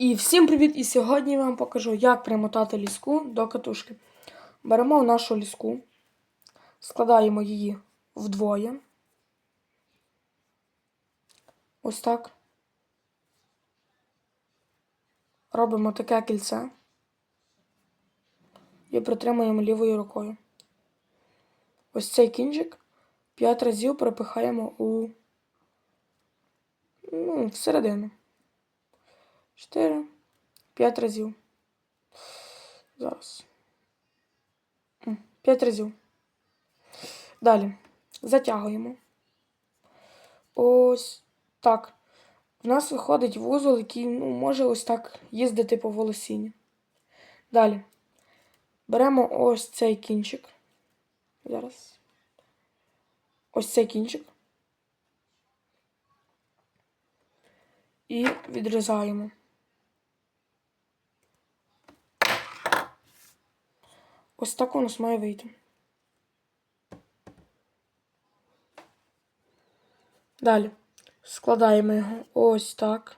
І всім привіт! І сьогодні я вам покажу, як примотати ліску до катушки. Беремо нашу ліску, складаємо її вдвоє. Ось так. Робимо таке кільце і притримуємо лівою рукою. Ось цей кінчик 5 разів пропихаємо у ну, всередину. 4, 5 разів. Зараз. 5 разів. Далі. Затягуємо. Ось так. В нас виходить вузол, який ну, може ось так їздити по волосінні. Далі. Беремо ось цей кінчик. Зараз. Ось цей кінчик. І відрізаємо. Ось так у нас має вийти. Далі складаємо його ось так.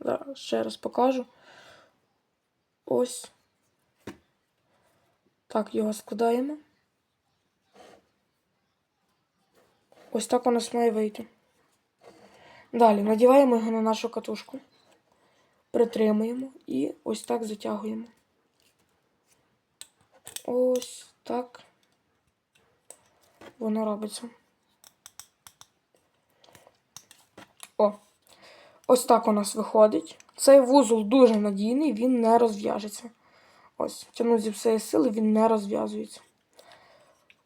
Зараз ще раз покажу. Ось. Так, його складаємо. Ось так у нас має вийти. Далі надіваємо його на нашу катушку, притримуємо і ось так затягуємо. Ось так воно робиться. О, ось так у нас виходить. Цей вузол дуже надійний, він не розв'яжеться. Ось, тягну зі всієї сили, він не розв'язується.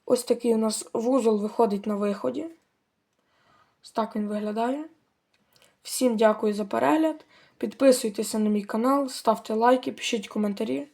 Ось такий у нас вузол виходить на виході. Ось так він виглядає. Всім дякую за перегляд. Підписуйтеся на мій канал, ставте лайки, пишіть коментарі.